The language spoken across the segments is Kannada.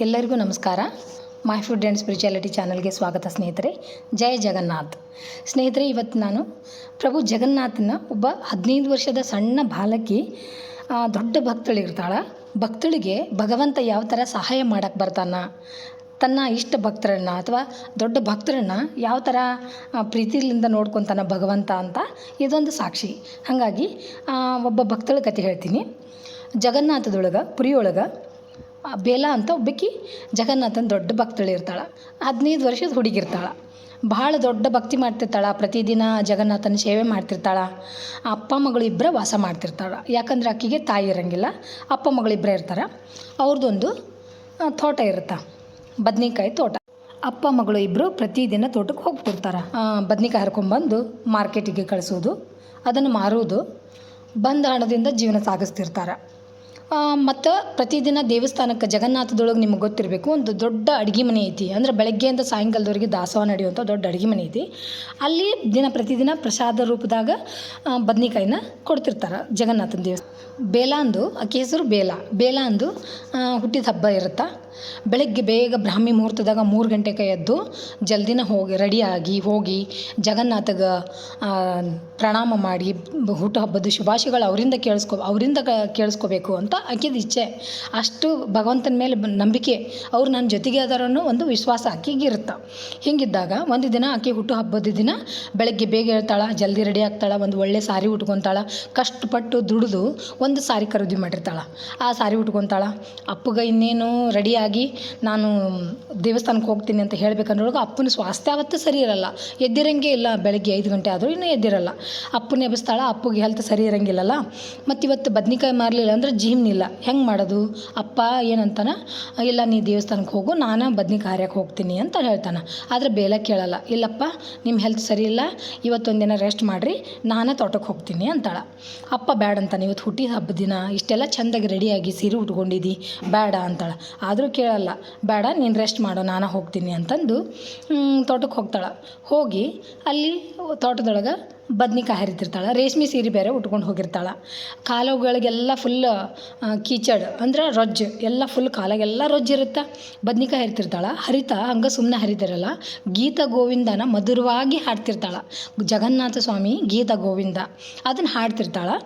ಎಲ್ಲರಿಗೂ ನಮಸ್ಕಾರ. ಮೈ ಫುಡ್ ಆ್ಯಂಡ್ ಸ್ಪಿರಿಚುಯಾಲಿಟಿ ಚಾನಲ್ಗೆ ಸ್ವಾಗತ ಸ್ನೇಹಿತರೆ. ಜಯ ಜಗನ್ನಾಥ್. ಸ್ನೇಹಿತರೆ, ಇವತ್ತು ನಾನು ಪ್ರಭು ಜಗನ್ನಾಥನ ಒಬ್ಬ ಹದಿನೈದು ವರ್ಷದ ಸಣ್ಣ ಬಾಲಕಿ ದೊಡ್ಡ ಭಕ್ತಳಿರ್ತಾಳೆ ಭಕ್ತಳಿಗೆ ಭಗವಂತ ಯಾವ ಥರ ಸಹಾಯ ಮಾಡಕ್ಕೆ ಬರ್ತಾನ? ತನ್ನ ಇಷ್ಟ ಭಕ್ತರನ್ನು ಅಥವಾ ದೊಡ್ಡ ಭಕ್ತರನ್ನ ಯಾವ ಥರ ಪ್ರೀತಿಲಿಂದ ನೋಡ್ಕೊತಾನ ಭಗವಂತ ಅಂತ ಇದೊಂದು ಸಾಕ್ಷಿ. ಹಾಗಾಗಿ ಒಬ್ಬ ಭಕ್ತಳ ಕತೆ ಹೇಳ್ತೀನಿ. ಜಗನ್ನಾಥದೊಳಗೆ, ಪುರಿಯೊಳಗೆ ಬೇಲ ಅಂತ ಒಬ್ಬಕಿ ಜಗನ್ನಾಥನ ದೊಡ್ಡ ಭಕ್ತಳು ಇರ್ತಾಳೆ. ಹದಿನೈದು ವರ್ಷದ ಹುಡುಗಿರ್ತಾಳೆ. ಭಾಳ ದೊಡ್ಡ ಭಕ್ತಿ ಮಾಡ್ತಿರ್ತಾಳೆ. ಪ್ರತಿದಿನ ಜಗನ್ನಾಥನ ಸೇವೆ ಮಾಡ್ತಿರ್ತಾಳೆ. ಅಪ್ಪ, ಮಗಳು ಇಬ್ಬರ ವಾಸ ಮಾಡ್ತಿರ್ತಾಳೆ. ಯಾಕಂದ್ರೆ ಅಕ್ಕಿಗೆ ತಾಯಿ ಇರಂಗಿಲ್ಲ. ಅಪ್ಪ ಮಗಳಿಬ್ಬರೇ ಇರ್ತಾರೆ. ಅವ್ರದ್ದೊಂದು ತೋಟ ಇರುತ್ತೆ. ಬದ್ನಿಕಾಯಿ ತೋಟ. ಅಪ್ಪ, ಮಗಳು ಇಬ್ಬರು ಪ್ರತಿದಿನ ತೋಟಕ್ಕೆ ಹೋಗ್ತಿರ್ತಾರೆ ಬದ್ನಿಕಾಯಿ ಹರ್ಕೊಂಬಂದು ಮಾರ್ಕೆಟಿಗೆ ಕಳಿಸೋದು, ಅದನ್ನು ಮಾರೋದು ಬಂದ ಹಣದಿಂದ ಜೀವನ ಸಾಗಿಸ್ತಿರ್ತಾರೆ. ಮತ್ತು ಪ್ರತಿದಿನ ದೇವಸ್ಥಾನಕ್ಕೆ ಜಗನ್ನಾಥದೊಳಗೆ ನಿಮಗೆ ಗೊತ್ತಿರಬೇಕು, ಒಂದು ದೊಡ್ಡ ಅಡುಗೆ ಮನೆ ಐತಿ. ಅಂದ್ರೆ ಬೆಳಗ್ಗೆಯಿಂದ ಸಾಯಂಕಾಲದವರೆಗೆ ದಾಸೋಹ ನಡೆಯುವಂಥ ದೊಡ್ಡ ಅಡುಗೆ ಮನೆ ಐತಿ. ಅಲ್ಲಿ ದಿನ ಪ್ರತಿದಿನ ಪ್ರಸಾದ ರೂಪದಾಗ ಬದ್ನಿಕಾಯಿನ ಕೊಡ್ತಿರ್ತಾರೆ ಜಗನ್ನಾಥನ ದೇವಸ್ಥಾನ. ಬೇಲಾಂದು ಆಕೆ ಹೆಸರು ಬೇಲಾ. ಬೇಲಾಂದು ಹುಟ್ಟಿದ ಹಬ್ಬ ಇರುತ್ತೆ. ಬೆಳಗ್ಗೆ ಬೇಗ ಬ್ರಾಹ್ಮಿ ಮುಹೂರ್ತದಾಗ ಮೂರು ಗಂಟೆಗೆ ಎದ್ದು ಜಲ್ದಿನ ಹೋಗಿ ರೆಡಿಯಾಗಿ ಹೋಗಿ ಜಗನ್ನಾಥಗ ಪ್ರಣಾಮ ಮಾಡಿ ಬ- ಹುಟ್ಟುಹಬ್ಬದ ಶುಭಾಶಯಗಳು ಅವರಿಂದ ಕೇಳಿಸ್ಕೊ, ಅವರಿಂದ ಕೇಳಿಸ್ಕೋಬೇಕು ಅಂತ ಆಕೆದು ಇಚ್ಛೆ. ಅಷ್ಟು ಭಗವಂತನ ಮೇಲೆ ನಂಬಿಕೆ, ಅವ್ರು ನನ್ನ ಜೊತೆಗೆ ಅದಾರ ಒಂದು ವಿಶ್ವಾಸ ಆಕೆಗೆ ಇರುತ್ತೆ. ಹಿಂಗಿದ್ದಾಗ ಒಂದು ದಿನ ಆಕೆ ಹುಟ್ಟುಹಬ್ಬದ ದಿನ ಬೆಳಗ್ಗೆ ಬೇಗ ಹೇಳ್ತಾಳೆ, ಜಲ್ದಿ ರೆಡಿ ಆಗ್ತಾಳೆ, ಒಂದು ಒಳ್ಳೆ ಸಾರಿ ಉಟ್ಕೊತಾಳೆ, ಕಷ್ಟಪಟ್ಟು ದುಡಿದು ಒಂದು ಸಾರಿ ಖರೀದಿ ಮಾಡಿರ್ತಾಳೆ. ಆ ಸಾರಿ ಉಟ್ಕೊತಾಳೆ, ಅಪ್ಪಗ ಇನ್ನೇನು ರೆಡಿಯಾಗಿ ನಾನು ದೇವಸ್ಥಾನಕ್ಕೆ ಹೋಗ್ತೀನಿ ಅಂತ ಹೇಳಬೇಕಂದ್ರೊಳಗೆ ಅಪ್ಪನ ಸ್ವಾಸ್ಥ್ಯ ಅವತ್ತು ಸರಿ ಇರಲ್ಲ. ಎದ್ದಿರಂಗೆ ಇಲ್ಲ, ಬೆಳಗ್ಗೆ ಐದು ಗಂಟೆ ಆದರೂ ಇನ್ನೂ ಎದ್ದಿರಲ್ಲ. ಅಪ್ಪನ ಎಬ್ಬಿಸ್ತಾಳ, ಅಪ್ಪಗೆ ಹೆಲ್ತ್ ಸರಿ ಇರಂಗಿಲ್ಲಲ್ಲ. ಮತ್ತು ಇವತ್ತು ಬದ್ನಿಕಾಯಿ ಮಾರಲಿಲ್ಲ ಅಂದ್ರೆ ಜೀವನಿಲ್ಲ ಹೆಂಗೆ ಮಾಡೋದು? ಅಪ್ಪ ಏನಂತಾನ, ಇಲ್ಲ, ನೀ ದೇವಸ್ಥಾನಕ್ಕೆ ಹೋಗು, ನಾನು ಬದ್ನಿಕಾಯಿ ಹಾರ್ಯಕ್ಕೆ ಹೋಗ್ತೀನಿ ಅಂತ ಹೇಳ್ತಾನೆ. ಆದರೆ ಬೇಲೆ ಕೇಳಲ್ಲ. ಇಲ್ಲಪ್ಪ ನಿಮ್ಮ ಹೆಲ್ತ್ ಸರಿ ಇಲ್ಲ ಇವತ್ತೊಂದು ದಿನ ರೆಸ್ಟ್ ಮಾಡಿರಿ, ನಾನೇ ತೋಟಕ್ಕೆ ಹೋಗ್ತೀನಿ ಅಂತಾಳೆ. ಅಪ್ಪ ಬ್ಯಾಡ ಅಂತಾನೆ ಇವತ್ತು ಹುಟ್ಟಿದ ಹಬ್ಬ ದಿನ ಇಷ್ಟೆಲ್ಲ ಚೆಂದಾಗಿ ರೆಡಿಯಾಗಿ ಸೀರೆ ಉಟ್ಕೊಂಡಿದ್ದಿ ಬೇಡ ಅಂತಾಳೆ. ಆದರೂ ಕೇಳಲ್ಲ ಬೇಡ ನೀನು ರೆಸ್ಟ್ ಮಾಡೋ ನಾನು ಹೋಗ್ತೀನಿ ಅಂತಂದು ತೋಟಕ್ಕೆ ಹೋಗ್ತಾಳೆ. ಹೋಗಿ ಅಲ್ಲಿ ತೋಟದೊಳಗೆ ಬದ್ನಿಕಾಯಿ ಹರಿತಿರ್ತಾಳೆ, ರೇಷ್ಮೆ ಸೀರೆ ಬೇರೆ ಉಟ್ಕೊಂಡು ಹೋಗಿರ್ತಾಳೆ. ಕಾಲುಗಳಿಗೆಲ್ಲ ಫುಲ್ ಕೀಚಡ್, ಅಂದ್ರೆ ರೊಜ್ಜು, ಎಲ್ಲ ಫುಲ್ ಕಾಲಾಗೆಲ್ಲ ರೊಜ್ಜಿರುತ್ತೆ ಬದ್ನಿಕಾಯಿ ಹರಿತಿರ್ತಾಳೆ, ಹರಿತಾ, ಹಂಗೆ ಸುಮ್ಮನೆ ಹರಿತಿರಲ್ಲ ಗೀತ ಗೋವಿಂದನ ಮಧುರವಾಗಿ ಹಾಡ್ತಿರ್ತಾಳೆ. ಜಗನ್ನಾಥ ಸ್ವಾಮಿ ಗೀತ ಗೋವಿಂದ, ಅದನ್ನು ಹಾಡ್ತಿರ್ತಾಳೆ.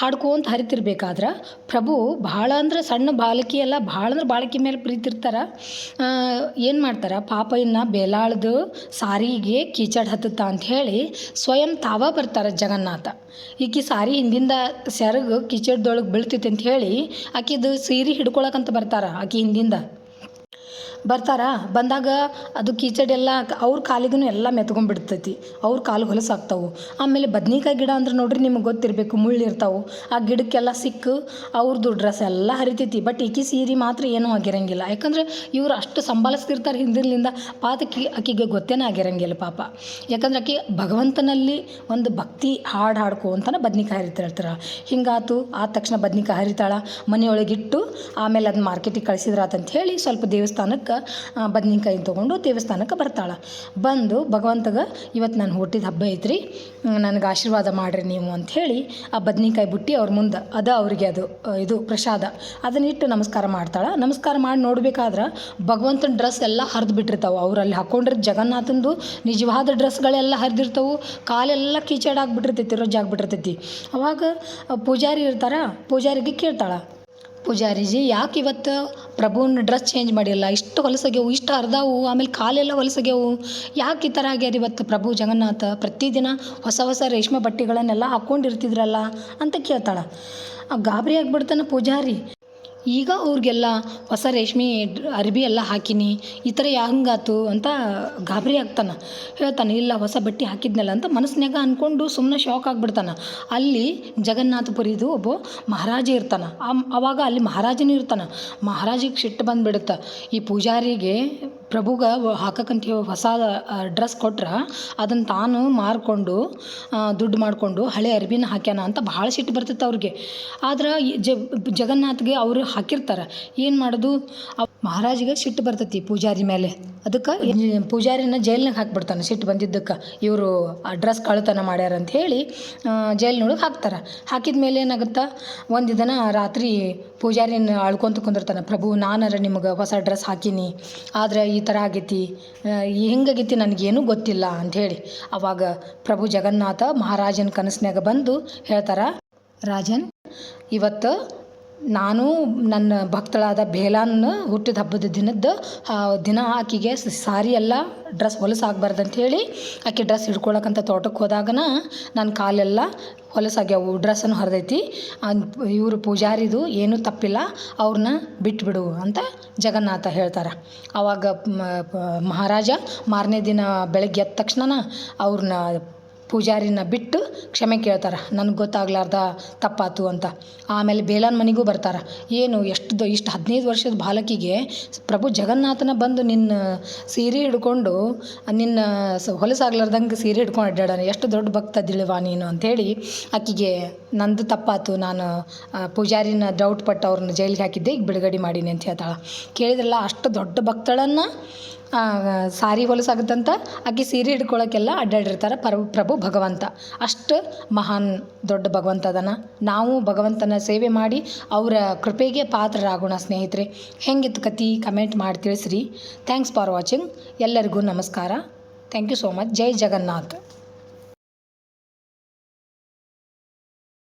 ಹಾಡ್ಕೊಂತ ಹರಿತಿರ್ಬೇಕಾದ್ರೆ ಪ್ರಭು ಭಾಳ ಅಂದ್ರೆ ಸಣ್ಣ ಬಾಲಕಿ ಎಲ್ಲ ಭಾಳ ಅಂದ್ರೆ ಬಾಲಕಿ ಮೇಲೆ ಪ್ರೀತಿರ್ತಾರೆ. ಏನು ಮಾಡ್ತಾರೆ? ಪಾಪ ಇನ್ನು ಬೇಲಾಳ್ದು ಸಾರಿಗೆ ಕೀಚಡ್ ಹತ್ತುತ್ತಾ ಅಂತ ಹೇಳಿ ಸ್ವಯಂ ತಾವ ಬರ್ತಾರೆ ಜಗನ್ನಾಥ. ಈಕಿ ಸಾರಿ ಹಿಂದಿಂದ ಸೆರಗು ಕಿಚಡ್ದೊಳಗೆ ಬೀಳ್ತೈತೆ ಅಂತ ಹೇಳಿ ಆಕಿದು ಸೀರೆ ಹಿಡ್ಕೊಳಕಂತ ಬರ್ತಾರೆ ಆಕಿ ಹಿಂದಿಂದ. ಬರ್ತಾರ? ಬಂದಾಗ ಅದು ಕೀಚಡೆಲ್ಲ ಎಲ್ಲ ಅವ್ರ ಕಾಲಿಗೂ ಎಲ್ಲ ಮೆತ್ಕೊಂಡ್ಬಿಡ್ತೈತಿ ಅವ್ರ ಕಾಲು ಹೊಲಸಾಗ್ತಾವು ಆಮೇಲೆ ಬದ್ನಿಕಾಯಿ ಗಿಡ ಅಂದ್ರೆ ನೋಡ್ರಿ ನಿಮಗೆ ಗೊತ್ತಿರಬೇಕು, ಮುಳ್ಳು ಇರ್ತಾವೆ. ಆ ಗಿಡಕ್ಕೆಲ್ಲ ಸಿಕ್ಕು ಅವ್ರದ್ದು ಡ್ರೆಸ್ ಎಲ್ಲ ಹರಿತೈತಿ. ಬಟ್ ಈಕಿ ಸೀರೆ ಮಾತ್ರ ಏನೂ ಆಗಿರಂಗಿಲ್ಲ. ಯಾಕಂದ್ರೆ ಇವ್ರು ಅಷ್ಟು ಸಂಭಾಳಿಸ್ತಿರ್ತಾರೆ ಹಿಂದಿನಿಂದ ಕಿ ಆಕಿಗೆ ಗೊತ್ತೇನೇ ಆಗಿರಂಗಿಲ್ಲ ಪಾಪ. ಯಾಕಂದ್ರೆ ಆಕೆ ಭಗವಂತನಲ್ಲಿ ಒಂದು ಭಕ್ತಿ ಹಾಡು ಹಾಡ್ಕೊಂತನ ಬದ್ನಿಕಾಯಿ ಹರಿತಿರ್ತಾರೆ ಹಿಂಗಾತು ಆದ ತಕ್ಷಣ ಬದ್ನಿಕಾಯಿ ಹರಿತಾಳ. ಮನೆಯೊಳಗಿಟ್ಟು ಆಮೇಲೆ ಅದನ್ನ ಮಾರ್ಕೆಟಿಗೆ ಕಳಿಸಿದ್ರಾತಂತ ಹೇಳಿ ಸ್ವಲ್ಪ ದೇವಸ್ಥಾನಕ್ಕೆ ಬದ್ನಿಕಾಯಿ ತೊಗೊಂಡು ದೇವಸ್ಥಾನಕ್ಕೆ ಬರ್ತಾಳೆ. ಬಂದು ಭಗವಂತಗೆ ಇವತ್ತು ನಾನು ಹುಟ್ಟಿದ ಹಬ್ಬ ಐತ್ರಿ ನನಗೆ ಆಶೀರ್ವಾದ ಮಾಡಿರಿ ನೀವು ಅಂಥೇಳಿ ಆ ಬದ್ನಿಕಾಯಿ ಬುಟ್ಟಿ ಅವ್ರ ಮುಂದೆ, ಅದ ಅವ್ರಿಗೆ ಅದು ಇದು ಪ್ರಸಾದ. ಅದನ್ನಿಟ್ಟು ನಮಸ್ಕಾರ ಮಾಡ್ತಾಳೆ. ನಮಸ್ಕಾರ ಮಾಡಿ ನೋಡ್ಬೇಕಾದ್ರೆ ಭಗವಂತನ ಡ್ರೆಸ್ ಎಲ್ಲ ಹರಿದು ಬಿಟ್ಟಿರ್ತಾವೆ. ಅವರಲ್ಲಿ ಹಾಕೊಂಡಿರೋ ಜಗನ್ನಾಥಂದು ನಿಜವಾದ ಡ್ರೆಸ್ಗಳೆಲ್ಲ ಹರಿದಿರ್ತಾವೆ. ಕಾಲೆಲ್ಲ ಕೀಚಡ್ ಆಗಿಬಿಟ್ಟಿರ್ತೈತಿ, ರೊಜ್ಜ ಆಗಿಬಿಟ್ಟಿರ್ತೈತಿ. ಅವಾಗ ಪೂಜಾರಿ ಇರ್ತಾರ, ಪೂಜಾರಿಗೆ ಕೇಳ್ತಾಳೆ, ಪೂಜಾರಿಜಿ, ಯಾಕೆ ಇವತ್ತು ಪ್ರಭುನ ಡ್ರೆಸ್ ಚೇಂಜ್ ಮಾಡಿಲ್ಲ. ಇಷ್ಟು ಹೊಲಸಾಗ್ಯವು, ಇಷ್ಟು ಹರಿದಾವು ಆಮೇಲೆ ಕಾಲೆಲ್ಲ ಹೊಲಸಾಗ್ಯವು. ಯಾಕೆ ಈ ಥರ ಆಗ್ಯಾರ ಇವತ್ತು ಪ್ರಭು ಜಗನ್ನಾಥ? ಪ್ರತಿದಿನ ಹೊಸ ಹೊಸ ರೇಷ್ಮೆ ಬಟ್ಟೆಗಳನ್ನೆಲ್ಲ ಹಾಕ್ಕೊಂಡಿರ್ತಿದ್ರಲ್ಲ ಅಂತ ಕೇಳ್ತಾಳೆ. ಗಾಬರಿ ಆಗ್ಬಿಡ್ತಾನೆ ಪೂಜಾರಿ. ಈಗ ಅವ್ರಿಗೆಲ್ಲ ಹೊಸ ರೇಷ್ಮೆ ಅರ್ಬಿ ಎಲ್ಲ ಹಾಕಿನಿ, ಈ ಥರ ಹಂಗಾತು ಅಂತ ಗಾಬರಿ ಆಗ್ತಾನೆ. ಹೇಳ್ತಾನೆ, ಇಲ್ಲ, ಹೊಸ ಬಟ್ಟೆ ಹಾಕಿದ್ನಲ್ಲ ಅಂತ ಮನಸ್ಸಿನಾಗ ಅಂದ್ಕೊಂಡು ಸುಮ್ಮನೆ ಶಾಕ್ ಆಗಿಬಿಡ್ತಾನೆ. ಅಲ್ಲಿ ಜಗನ್ನಾಥಪುರಿದು ಒಬ್ಬ ಮಹಾರಾಜ ಇರ್ತಾನೆ. ಆ- ಅವಾಗ ಅಲ್ಲಿ ಮಹಾರಾಜನೂ ಇರ್ತಾನೆ. ಮಹಾರಾಜಿಗೆ ಸಿಟ್ಟು ಬಂದುಬಿಡುತ್ತೆ. ಈ ಪೂಜಾರಿಗೆ ಪ್ರಭುಗೆ ಹಾಕಕ್ಕಂತ ಹೊಸ ಡ್ರೆಸ್ ಕೊಟ್ರೆ ಅದನ್ನು ತಾನು ಮಾರ್ಕೊಂಡು ದುಡ್ಡು ಮಾಡಿಕೊಂಡು ಹಳೆ ಅರ್ಬಿನ ಹಾಕ್ಯಾನ ಅಂತ ಭಾಳ ಸಿಟ್ಟು ಬರ್ತೈತೆ ಅವ್ರಿಗೆ. ಆದ್ರೆ ಜಗನ್ನಾಥ್ಗೆ ಅವರು ಹಾಕಿರ್ತಾರೆ. ಏನು ಮಾಡೋದು? ಮಹಾರಾಜಿಗೆ ಸಿಟ್ಟು ಬರ್ತೈತಿ ಪೂಜಾರಿ ಮೇಲೆ. ಅದಕ್ಕೆ ಪೂಜಾರಿನ ಜೈಲ್ನಾಗ ಹಾಕ್ಬಿಡ್ತಾನೆ, ಸಿಟ್ಟು ಬಂದಿದ್ದಕ್ಕೆ. ಇವರು ಅಡ್ರೆಸ್ ಕಳತನ ಮಾಡ್ಯಾರ ಅಂತ ಹೇಳಿ ಜೈಲ್ನೊಳಗೆ ಹಾಕ್ತಾರೆ. ಹಾಕಿದ ಮೇಲೆ ಏನಾಗುತ್ತೆ? ಒಂದು ದಿನ ರಾತ್ರಿ ಪೂಜಾರಿನ ಅಳ್ಕೊಂತ ಕುಂದಿರ್ತಾನೆ, ಪ್ರಭು, ನಾನಾರ ನಿಮ್ಗೆ ಹೊಸ ಡ್ರೆಸ್ ಹಾಕೀನಿ. ಆದ್ರೆ ಈ ಥರ ಆಗೈತಿ. ಹೆಂಗಾಗೈತಿ ನನಗೇನೂ ಗೊತ್ತಿಲ್ಲ ಅಂಥೇಳಿ ಅವಾಗ ಪ್ರಭು ಜಗನ್ನಾಥ ಮಹಾರಾಜನ ಕನಸಿನಾಗ ಬಂದು ಹೇಳ್ತಾರೆ, ರಾಜನ್, ಇವತ್ತು ನಾನು ನನ್ನ ಭಕ್ತಳಾದ ಬೇಲಾನ್ನ ಹುಟ್ಟಿದ ಹಬ್ಬದ ದಿನದ್ದು, ಆ, ದಿನ ಆಕೆಗೆ ಸಾರಿ ಎಲ್ಲ ಡ್ರೆಸ್ ಹೊಲಸು ಆಗ್ಬಾರ್ದು ಅಂಥೇಳಿ ಆಕೆ ಡ್ರೆಸ್ ಹಿಡ್ಕೊಳಕ್ಕಂತ ತೋಟಕ್ಕೆ ಹೋದಾಗನ ನನ್ನ ಕಾಲೆಲ್ಲ ಹೊಲಸಾಗ್ಯಾವು ಡ್ರೆಸ್ಸನ್ನು ಹೊರದೈತಿ. ಇವರು ಪೂಜಾರಿದು ಏನೂ ತಪ್ಪಿಲ್ಲ ಅವ್ರನ್ನ ಬಿಟ್ಬಿಡು ಅಂತ ಜಗನ್ನಾಥ ಹೇಳ್ತಾರೆ. ಆವಾಗ ಮಹಾರಾಜ ಮಾರನೇ ದಿನ ಬೆಳಗ್ಗೆ ಎದ್ದ ತಕ್ಷಣ ಅವ್ರನ್ನ ಪೂಜಾರಿನ ಬಿಟ್ಟು ಕ್ಷಮೆ ಕೇಳ್ತಾರೆ, ನನಗೆ ಗೊತ್ತಾಗ್ಲಾರ್ದ ತಪ್ಪಾತು ಅಂತ. ಆಮೇಲೆ ಬೇಲನ ಮನೆಗೂ ಬರ್ತಾರೆ, ಏನು ಎಷ್ಟು ಇಷ್ಟು ಹದಿನೈದು ವರ್ಷದ ಬಾಲಕಿಗೆ ಪ್ರಭು ಜಗನ್ನಾಥನ ಬಂದು ನಿನ್ನ ಸೀರೆ ಹಿಡ್ಕೊಂಡು, ನಿನ್ನ ಸ, ಹೊಲಸಾಗ್ಲಾರ್ದಂಗೆ ಸೀರೆ ಹಿಡ್ಕೊಂಡು ಅಡ್ಡಾಡಾನೆ ಎಷ್ಟು ದೊಡ್ಡ ಭಕ್ತ ದಿಳಿವ ನೀನು ಅಂಥೇಳಿ ಆಕೆಗೆ ನಂದು ತಪ್ಪಾತು ನಾನು ಪೂಜಾರಿನ ಡೌಟ್ ಪಟ್ಟು ಅವ್ರನ್ನ ಜೈಲಿಗೆ ಹಾಕಿದ್ದೆ. ಈಗ ಬಿಡುಗಡೆ ಮಾಡೀನಿ ಅಂತ ಹೇಳ್ತಾಳೆ. ಕೇಳಿದ್ರಲ್ಲ, ಅಷ್ಟು ದೊಡ್ಡ ಭಕ್ತಳನ್ನು ಸಾರಿ ಹೊಲಸಾಗುತ್ತಂತ, ಆಕೆ ಸೀರೆ ಹಿಡ್ಕೊಳಕ್ಕೆಲ್ಲ ಅಡ್ಡಾಡಿರ್ತಾರೆ ಪರ, ಪ್ರಭು ಭಗವಂತ. ಅಷ್ಟು ಮಹಾನ್ ದೊಡ್ಡ ಭಗವಂತ ಅದನ. ನಾವು ಭಗವಂತನ ಸೇವೆ ಮಾಡಿ ಅವರ ಕೃಪೆಗೆ ಪಾತ್ರರಾಗೋಣ ಸ್ನೇಹಿತರೆ. ಹೆಂಗಿತ್ತು ಕತಿ ಕಮೆಂಟ್ ಮಾಡಿ ತಿಳಿಸ್ರಿ. ಥ್ಯಾಂಕ್ಸ್ ಫಾರ್ ವಾಚಿಂಗ್ ಎಲ್ಲರಿಗೂ ನಮಸ್ಕಾರ. Thank you so much Jai Jagannath.